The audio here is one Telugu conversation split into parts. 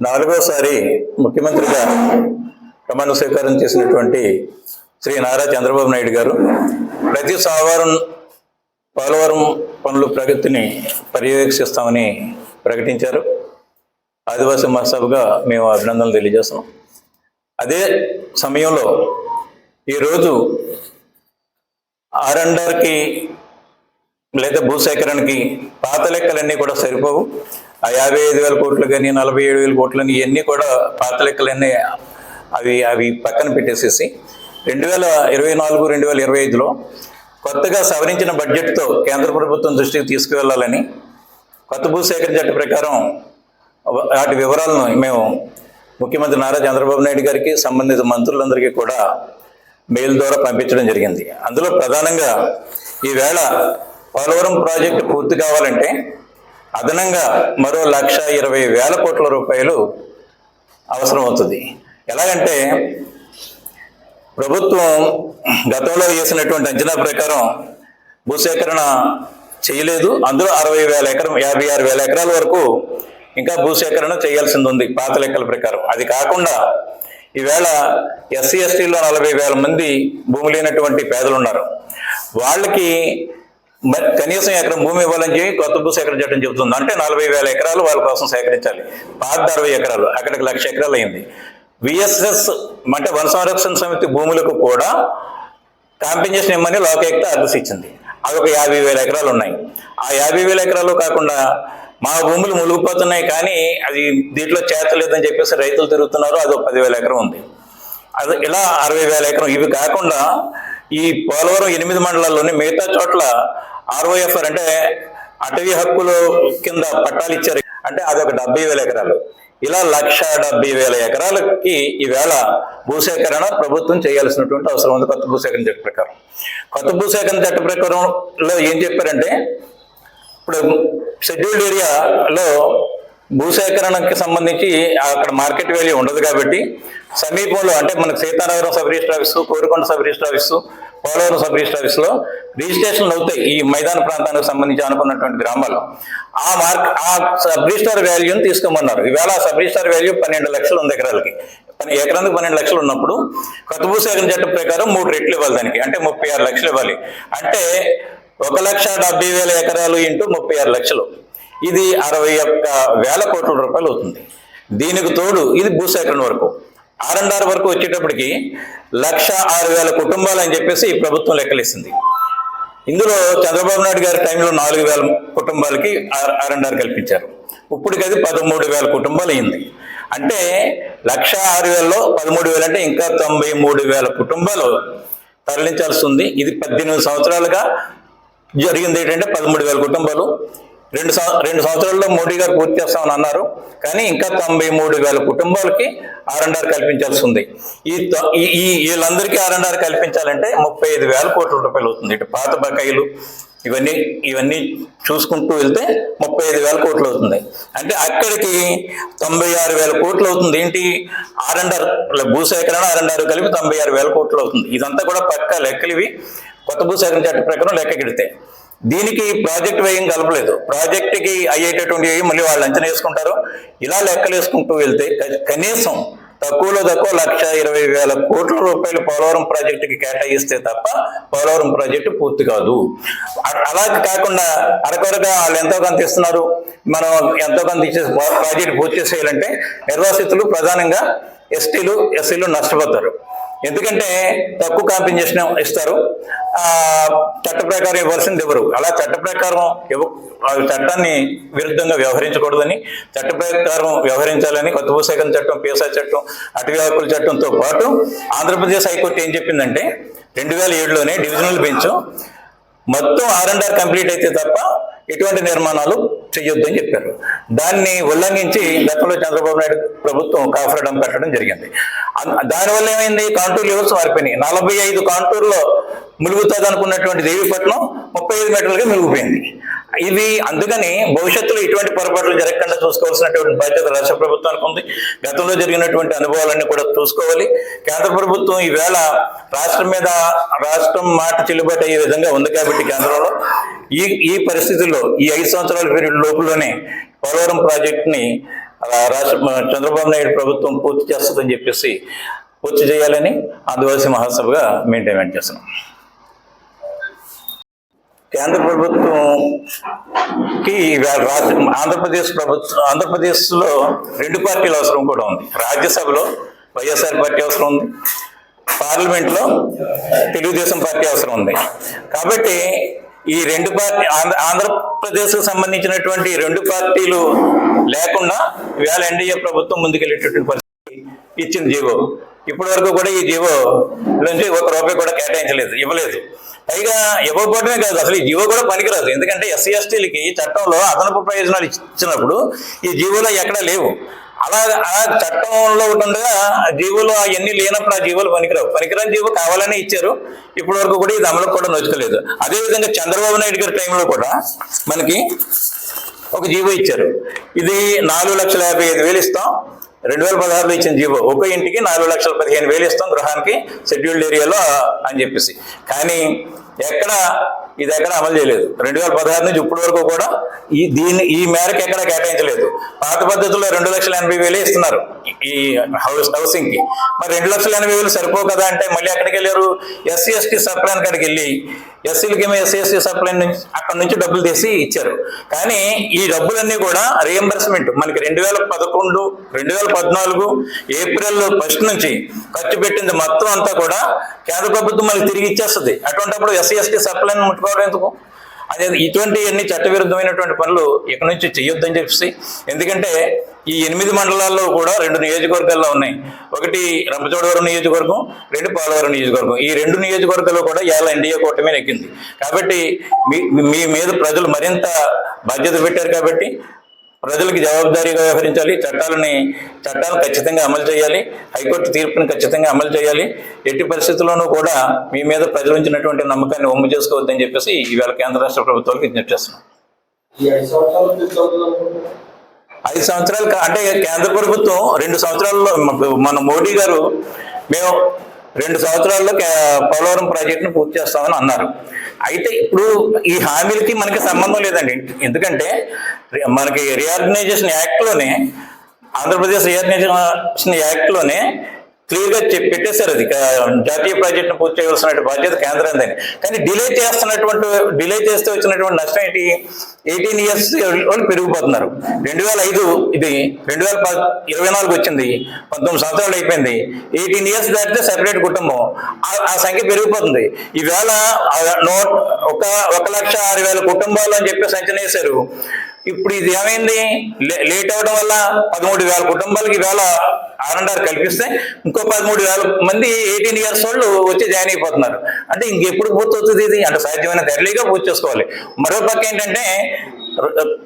నాలుగోసారి ముఖ్యమంత్రిగా ప్రమాణ స్వీకారం చేసినటువంటి శ్రీ నారా చంద్రబాబు నాయుడు గారు ప్రతి సోమవారం పోలవరం పనుల ప్రగతిని పర్యవేక్షిస్తామని ప్రకటించారు. ఆదివాసీ మహాసభగా మేము అభినందనలు తెలియజేస్తాం అదే సమయంలో ఈరోజు ఆర్ఎండ్ఆర్కి లేదా భూసేకరణకి పాత లెక్కలన్నీ కూడా సరిపోవు. ఆ యాభై ఐదు వేల కోట్లు కానీ నలభై ఏడు వేల కోట్లని ఇవన్నీ కూడా పాత లెక్కలన్నీ అవి అవి పక్కన పెట్టేసేసి రెండు వేల ఇరవై నాలుగు రెండు వేల ఇరవై ఐదులో కొత్తగా సవరించిన బడ్జెట్తో కేంద్ర ప్రభుత్వం దృష్టికి తీసుకువెళ్ళాలని కొత్త భూసేకరణ చట్ట ప్రకారం వాటి వివరాలను మేము ముఖ్యమంత్రి నారా చంద్రబాబు నాయుడు గారికి సంబంధిత మంత్రులందరికీ కూడా మెయిల్ ద్వారా పంపించడం జరిగింది. అందులో ప్రధానంగా ఈవేళ పోలవరం ప్రాజెక్టు పూర్తి కావాలంటే అదనంగా మరో లక్ష ఇరవై వేల కోట్ల రూపాయలు అవసరం అవుతుంది ఎలాగంటే ప్రభుత్వం గతంలో వేసినటువంటి అంచనా ప్రకారం భూసేకరణ చేయలేదు. అందులో అరవై వేల ఎకరం యాభై ఆరు వేల ఎకరాల వరకు ఇంకా భూసేకరణ చేయాల్సింది ఉంది పాత లెక్కల ప్రకారం. అది కాకుండా ఈవేళ ఎస్సీ ఎస్టీలో నలభై వేల మంది భూమి లేనటువంటి పేదలు ఉన్నారు వాళ్ళకి మ- కనీసం ఎకరం భూమి ఇవ్వాలని చెప్పి కొత్త భూ సేకరణ చట్టం చెబుతుంది. అంటే నలభై వేల ఎకరాలు వాళ్ళ కోసం సేకరించాలి. పాత అరవై ఎకరాలు అక్కడికి లక్ష ఎకరాలు అయింది. విఎస్ఎస్ అంటే వన సంరక్షణ సమితి భూములకు కూడా కాంపెన్సేషన్ ఇమ్మని లోకయుక్త ఆర్డర్స్ ఇచ్చింది అవి ఒక యాభై వేల ఎకరాలు ఉన్నాయి. ఆ యాభై వేల ఎకరాలు కాకుండా మా భూములు మునిగిపోతున్నాయి కానీ అది దీంట్లో చేతలేదని చెప్పేసి రైతులు తిరుగుతున్నారు. అది ఒక పదివేల ఎకరం ఉంది. అది ఇలా అరవై వేల ఎకరం. ఇవి కాకుండా ఈ పోలవరం ఎనిమిది మండలాల్లోని మిగతా చోట్ల ఆర్ఓఎఫ్ఆర్ అంటే అటవీ హక్కులు కింద పట్టాలు ఇచ్చారు. అంటే అదొక డెబ్బై వేల ఎకరాలు. ఇలా లక్ష డెబ్బై వేల ఎకరాలకి ఈవేళ భూసేకరణ ప్రభుత్వం చేయాల్సినటువంటి అవసరం ఉంది. కొత్త భూసేకరణ చట్ట ప్రకారం. కొత్త భూసేకరణ చట్ట ప్రకారంలో ఏం చెప్పారంటే ఇప్పుడు షెడ్యూల్డ్ ఏరియాలో భూసేకరణకి సంబంధించి అక్కడ మార్కెట్ వాల్యూ ఉండదు కాబట్టి సమీపంలో అంటే మనకు Seethanagaram sub register office Korikonda sub register office Polavaram sub register ఆఫీసులో రిజిస్ట్రేషన్లు అవుతాయి ఈ మైదాన ప్రాంతానికి సంబంధించి అనుకున్నటువంటి గ్రామాలు. ఆ మార్క్ ఆ సబ్ రిజిస్టర్ వాల్యూని తీసుకోమన్నారు. ఈవేళ ఆ సబ్ రిజిస్టర్ వాల్యూ పన్నెండు లక్షలు ఉంది ఎకరాలకి. ఎకరానికి పన్నెండు లక్షలు ఉన్నప్పుడు కొత్త భూసేకరణ చట్టం ప్రకారం మూడు రెట్లు ఇవ్వాలి దానికి. అంటే ముప్పై ఆరు లక్షలు ఇవ్వాలి. అంటే ఒక లక్ష డెబ్బై వేల ఎకరాలు ఇంటూ ముప్పై ఆరు లక్షలు. ఇది అరవై ఒక్క వేల కోట్ల రూపాయలు అవుతుంది. దీనికి తోడు ఇది భూసేకరణ వరకు. ఆర్ అండ్ ఆర్ వరకు వచ్చేటప్పటికి లక్ష ఆరు వేల కుటుంబాలు అని చెప్పేసి ఈ ప్రభుత్వం లెక్కలేసింది. ఇందులో చంద్రబాబు నాయుడు గారి టైంలో నాలుగు వేల కుటుంబాలకి ఆర్ అండ్ ఆర్ కల్పించారు. ఇప్పటికి అది పదమూడు వేల కుటుంబాలు అయింది. అంటే లక్ష ఆరు వేలలో పదమూడు వేలు అంటే ఇంకా తొంభై మూడు వేల కుటుంబాలు తరలించాల్సి ఉంది. ఇది పద్దెనిమిది సంవత్సరాలుగా జరిగింది ఏంటంటే పదమూడు వేల కుటుంబాలు. రెండు రెండు సంవత్సరాల్లో మోడీ గారు పూర్తి చేస్తామని అన్నారు. కానీ ఇంకా తొంభై మూడు వేల కుటుంబాలకి ఆర్ఎండ్ఆర్ కల్పించాల్సి ఉంది. ఈ ఈ- వీళ్ళందరికీ ఆర్ఎండ్ఆర్ కల్పించాలంటే ముప్పై ఐదు వేల కోట్ల రూపాయలు అవుతుంది. ఇటు పాత బకాయిలు ఇవన్నీ ఇవన్నీ చూసుకుంటూ వెళ్తే ముప్పై ఐదు వేల కోట్లు అవుతుంది. అంటే అక్కడికి తొంభై ఆరు వేల కోట్లు అవుతుంది. ఏంటి? ఆర్ఎండ్ఆర్ భూసేకరణ ఆర్ఎండ్ఆర్ కలిపి తొంభై ఆరు వేల కోట్లు అవుతుంది. ఇదంతా కూడా పక్క లెక్కలు ఇవి. కొత్త భూసేకరణ చట్ట ప్రకారం లెక్కకెడితే దీనికి ప్రాజెక్ట్ వ్యయం కలపలేదు. ప్రాజెక్ట్కి అయ్యేటటువంటి వ్యయం మళ్ళీ వాళ్ళు అంచనా వేసుకుంటారు. ఇలా లెక్కలు వేసుకుంటూ వెళ్తే కనీసం తక్కువలో తక్కువ లక్ష ఇరవై వేల కోట్ల రూపాయలు పోలవరం ప్రాజెక్టుకి కేటాయిస్తే తప్ప పోలవరం ప్రాజెక్టు పూర్తి కాదు. అలా అలాగే కాకుండా అరకొరగా వాళ్ళు ఎంతో కొంత ఇస్తున్నారు. మనం ఎంతో కొంత ఇచ్చే ప్రాజెక్టు పూర్తి చేసేయాలంటే నిర్వాసితులు ప్రధానంగా ఎస్టీలు ఎస్సీలు నష్టపోతారు. ఎందుకంటే తక్కువ కాంపెన్సేషన్ ఇస్తారు. చట్ట ప్రకారం ఇవ్వాల్సింది ఎవరు? అలా చట్ట ప్రకారం ఇవ్వ ఆ చట్టాన్ని విరుద్ధంగా వ్యవహరించకూడదని చట్ట ప్రకారం వ్యవహరించాలని కొత్త భూసేకరణ చట్టం పిఎస్ఐ చట్టం అటవీ హక్కుల చట్టంతో పాటు ఆంధ్రప్రదేశ్ హైకోర్టు ఏం చెప్పిందంటే రెండు వేల ఏడులోనే డివిజనల్ బెంచ్ మొత్తం ఆర్ అండ్ ఆర్ కంప్లీట్ అయితే తప్ప ఎటువంటి నిర్మాణాలు చేయొద్దు అని చెప్పారు. దాన్ని ఉల్లంఘించి గతంలో చంద్రబాబు నాయుడు ప్రభుత్వం కాఫరడం పెట్టడం జరిగింది. దానివల్ల ఏమైంది? కాంటూర్ లెవెల్స్ మారిపోయినాయి. నలభై ఐదు కాంటూర్లో ములుగుతుంది అనుకున్నటువంటి దేవీపట్నం ముప్పై ఐదు మీటర్లకి మునిగిపోయింది. ఇవి అందుకని భవిష్యత్తులో ఇటువంటి పొరపాట్లు జరగకుండా చూసుకోవాల్సినటువంటి బాధ్యత రాష్ట్ర ప్రభుత్వానికి ఉంది. గతంలో జరిగినటువంటి అనుభవాలన్నీ కూడా చూసుకోవాలి. కేంద్ర ప్రభుత్వం ఈవేళ రాష్ట్రం మీద రాష్ట్రం మాట చెల్లుబాటు అయ్యే విధంగా ఉంది కాబట్టి కేంద్రంలో ఈ ఈ పరిస్థితుల్లో ఈ ఐదు సంవత్సరాల పీరియడ్ లోపులోనే పోలవరం ప్రాజెక్టుని రాష్ట్ర చంద్రబాబు నాయుడు ప్రభుత్వం పూర్తి చేస్తుందని చెప్పేసి పూర్తి చేయాలని ఆదివాసీ మహాసభగా మెయింటైన్ చేస్తున్నాం. కేంద్ర ప్రభుత్వంకి ఇవాళ రాష్ట్ర ఆంధ్రప్రదేశ్ ప్రభుత్వం ఆంధ్రప్రదేశ్లో రెండు పార్టీల అవసరం కూడా ఉంది. రాజ్యసభలో వైఎస్ఆర్ పార్టీ అవసరం ఉంది. పార్లమెంట్లో తెలుగుదేశం పార్టీ అవసరం ఉంది. కాబట్టి ఈ రెండు పార్టీ ఆంధ్ర ఆంధ్రప్రదేశ్కు సంబంధించినటువంటి రెండు పార్టీలు లేకుండా ఇవాళ ఎన్డీఏ ప్రభుత్వం ముందుకెళ్ళేటటువంటి పరిస్థితి ఇచ్చింది జీవో. ఇప్పటి వరకు కూడా ఈ జీవో నుంచి ఒక రూపాయి కూడా కేటాయించలేదు ఇవ్వలేదు. పైగా ఇవ్వకపోవడమే కాదు అసలు ఈ జీవో కూడా పనికిరాదు. ఎందుకంటే ఎస్సీ ఎస్టీలకి చట్టంలో అదనపు ప్రయోజనాలు ఇచ్చినప్పుడు ఈ జీవోలో ఎక్కడా లేవు. అలా ఆ చట్టంలో ఉండగా జీవులు అవన్నీ లేనప్పుడు ఆ జీవోలు పనికిరావు. పనికిరాని జీవో కావాలని ఇచ్చారు. ఇప్పటి వరకు కూడా ఇది అమలు కూడా నోచుకోలేదు అదేవిధంగా చంద్రబాబు నాయుడు గారి టైంలో కూడా మనకి ఒక జీవో ఇచ్చారు. ఇది నాలుగు లక్షల యాభై ఐదు వేలు ఇస్తాం. రెండు వేల పదహారులో ఇచ్చిన జీవో. ఒక ఇంటికి నాలుగు లక్షల పదిహేను వేలు ఇస్తాం గృహానికి షెడ్యూల్డ్ ఏరియాలో అని చెప్పేసి. కానీ ఎక్కడ ఇది ఎక్కడ అమలు చేయలేదు. రెండు వేల పదహారు నుంచి ఇప్పటి వరకు కూడా ఈ దీన్ని ఈ మేరకు ఎక్కడ కేటాయించలేదు. పాత పద్ధతిలో రెండు లక్షల ఎనభై వేలే ఇస్తున్నారు ఈ హౌస్ హౌసింగ్కి మరి రెండు లక్షల ఎనభై వేలు సరిపో కదా అంటే మళ్ళీ ఎక్కడికి వెళ్ళారు? ఎస్సీ ఎస్టీ సప్లైన్ కాడికి వెళ్ళి ఎస్సీలకేమో ఎస్సీ ఎస్టీ సప్లైన్ నుంచి అక్కడ నుంచి డబ్బులు తీసి ఇచ్చారు. కానీ ఈ డబ్బులన్నీ కూడా రియంబర్స్మెంట్ మనకి రెండు వేల పదకొండు రెండు వేల పద్నాలుగు ఏప్రిల్ ఫస్ట్ నుంచి ఖర్చు పెట్టింది మొత్తం అంతా కూడా కేంద్ర ప్రభుత్వం మనకి తిరిగి ఇచ్చేస్తుంది. అటువంటిప్పుడు ఎస్సీ ఎస్టీ సప్లైన్ ముట్టుకోవడం ఎందుకు? అదే ఇటువంటి అన్ని చట్టవిరుద్ధమైనటువంటి పనులు ఇక నుంచి చేయొద్దని చెప్పేసి ఎందుకంటే ఈ ఎనిమిది మండలాల్లో కూడా రెండు నియోజకవర్గాల్లో ఉన్నాయి. ఒకటి రంపచోడవరం నియోజకవర్గం రెండు పోలవరం నియోజకవర్గం. ఈ రెండు నియోజకవర్గాల్లో కూడా ఇవాళ ఎన్డీఏ కూటమి ఎక్కింది కాబట్టి మీ మీ మీద ప్రజలు మరింత బాధ్యత పెట్టారు కాబట్టి ప్రజలకు జవాబుదారీగా వ్యవహరించాలి. చట్టాలని చట్టాలను ఖచ్చితంగా అమలు చేయాలి. హైకోర్టు తీర్పుని ఖచ్చితంగా అమలు చేయాలి. ఎట్టి పరిస్థితుల్లోనూ కూడా మీ మీద ప్రజలు ఉంచినటువంటి నమ్మకాన్ని ఒమ్ము చేసుకోవద్దని చెప్పేసి ఈవేళ కేంద్ర రాష్ట్ర ప్రభుత్వాలకు విజ్ఞప్తి చేస్తున్నాం. ఐదు సంవత్సరాలు అంటే కేంద్ర ప్రభుత్వం రెండు సంవత్సరాల్లో మన మోడీ గారు మేము రెండు సంవత్సరాల్లో పోలవరం ప్రాజెక్టును పూర్తి చేస్తామని అన్నారు. అయితే ఇప్పుడు ఈ హామీలకి మనకి సంబంధం లేదండి. ఎందుకంటే రి- మనకి రీఆర్గనైజేషన్ యాక్ట్లోనే ఆంధ్రప్రదేశ్ రీఆర్గనైజేషన్ యాక్ట్లోనే క్లియర్గా గా పెట్టేశారు అది జాతీయ ప్రాజెక్టును పూర్తి చేయవలసిన బాధ్యత కేంద్రందని కానీ డిలే చేస్తున్నటువంటి డిలే చేస్తే వచ్చినటువంటి నష్టం ఏంటి? ఎయిటీన్ ఇయర్స్ వాళ్ళు పెరిగిపోతున్నారు. రెండు వేల ఐదు ఇది రెండు వేల ప ఇరవై నాలుగు వచ్చింది. పంతొమ్మిది సంవత్సరాలు అయిపోయింది. ఎయిటీన్ ఇయర్స్ దాటితే సెపరేట్ కుటుంబం. ఆ- సంఖ్య పెరిగిపోతుంది. ఈవేళ నో ఒక ఒక లక్ష ఆరు వేల కుటుంబాలు అని చెప్పి అంచనా వేశారు. ఇప్పుడు ఇది ఏమైంది? లే- లేట్ అవడం వల్ల పదమూడు వేల కుటుంబాలకి వేల ఆర్ఎన్ఆర్ కల్పిస్తే ఇంకో పదమూడు వేల మంది ఎయిటీన్ ఇయర్స్ వాళ్ళు వచ్చి జాయిన్ అయిపోతున్నారు. అంటే ఇంకెప్పుడు పూర్తవుతుంది ఇది? అంటే సాధ్యమైన ఎర్లీగా పూర్తి చేసుకోవాలి. మరో పక్క ఏంటంటే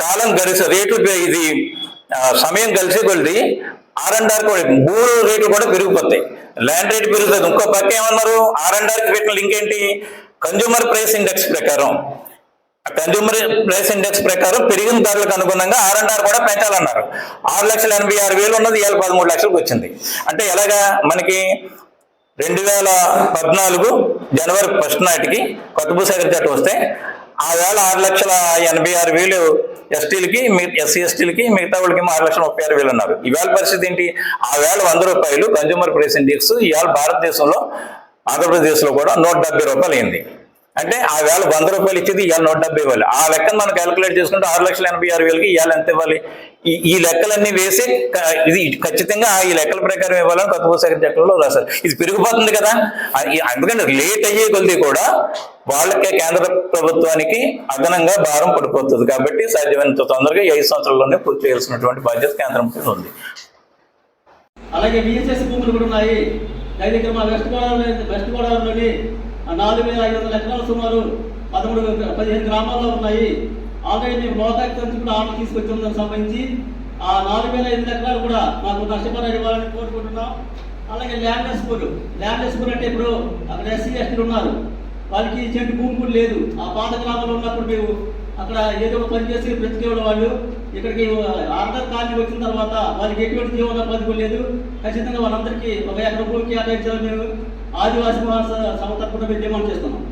కాలం కలిసి రేటు ఇది సమయం కలిసి కొలిది ఆర్ అండ్ ఆర్ కూడా భూమి రేట్లు కూడా పెరిగిపోతాయి. ల్యాండ్ రేట్ పెరుగుతుంది. ఇంకో పక్క ఏమన్నారు? ఆర్ అండ్ ఆర్కి పెట్టిన లింక్ ఏంటి? కన్జ్యూమర్ ప్రైస్ ఇండెక్స్ ప్రకారం. కన్స్యూమర్ ప్రైస్ ఇండెక్స్ ప్రకారం పెరిగిన ధరలకు అనుగుణంగా ఆర్ అండ్ ఆర్ కూడా పెంచాలన్నారు. ఆరు లక్షల ఎనభై ఆరు వేలు ఉన్నది ఇవాళ పదమూడు లక్షలకు వచ్చింది. అంటే ఎలాగా మనకి రెండు వేల పద్నాలుగు జనవరి ఫస్ట్ నాటికి కొత్త భూసాగర్ చట్టం వస్తే ఆ వేళ ఆరు లక్షల ఎనభై ఆరు వేలు ఎస్టీలకి ఎస్సీ ఎస్టీలకి మిగతా వాళ్ళకి ఆరు లక్షల ముప్పై ఆరు వేలు ఉన్నారు. ఈవేళ పరిస్థితి ఏంటి? ఆ వేళ వంద రూపాయలు కన్జ్యూమర్ ప్రైస్ ఇండెక్స్ ఇవాళ భారతదేశంలో ఆంధ్రప్రదేశ్లో కూడా నూట డెబ్బై రూపాయలు అయింది. అంటే ఆ వేళ వంద రూపాయలు ఇచ్చేది ఇవాళ నూట డెబ్బై ఇవ్వాలి ఆ లెక్కను మనం క్యాలిక్యులేట్ చేసుకుంటే ఆరు లక్షల ఎనభై ఆరు వేలకి ఇవాళ ఎంత ఇవ్వాలి? ఈ ఈ లెక్కలన్నీ వేసి ఇది ఖచ్చితంగా ఈ లెక్కల ప్రకారం ఇవ్వాలని కొత్త భూసేకరణ చట్టంలో రాశారు. ఇది పెరిగిపోతుంది కదా? ఎందుకంటే ఈ- అందుకని లేట్ అయ్యే కొద్ది కూడా వాళ్ళకే కేంద్ర ప్రభుత్వానికి అదనంగా భారం పడిపోతుంది కాబట్టి సాధ్యమైనంత తొందరగా ఐదు సంవత్సరాల్లోనే పూర్తి చేయాల్సినటువంటి బాధ్యత కేంద్రం మీద ఉంది. అలాగే భూములు కూడా ఉన్నాయి. దాని దగ్గర మా వెస్ట్ గోదావరి వెస్ట్ గోదావరిలోని నాలుగు వేల ఐదు వందల ఎకరాలు సుమారు పదమూడు పదిహేను గ్రామాల్లో ఉన్నాయి. ఆల్రెడీ మేము లోతాకి నుంచి కూడా ఆర్డర్ తీసుకొచ్చాం దానికి సంబంధించి ఆ నాలుగు వేల ఐదు ఎకరాలు కూడా మాకు నష్టపరిహారం ఇవ్వాలని కోరుకుంటున్నాం. అలాగే ల్యాండ్ స్కూల్. ల్యాండ్ స్కూల్ అంటే ఇప్పుడు అక్కడ ఎస్సీ ఎస్టీలు ఉన్నారు. వాళ్ళకి చెట్టు భూమి కూడా లేదు. ఆ పాత గ్రామంలో ఉన్నప్పుడు మేము అక్కడ ఏదో ఒక పని చేసి బ్రతికేవాడు వాళ్ళు. ఇక్కడికి ఆర్డర్ కాలనీ వచ్చిన తర్వాత వాళ్ళకి ఎటువంటి జీవనోపాధి కూడా లేదు. ఖచ్చితంగా వాళ్ళందరికీ ఒక ఎకరం భూమికి కేటాయించాలని మేము ఆదివాసీ మహాసభ తరపున మేము చేస్తున్నాం.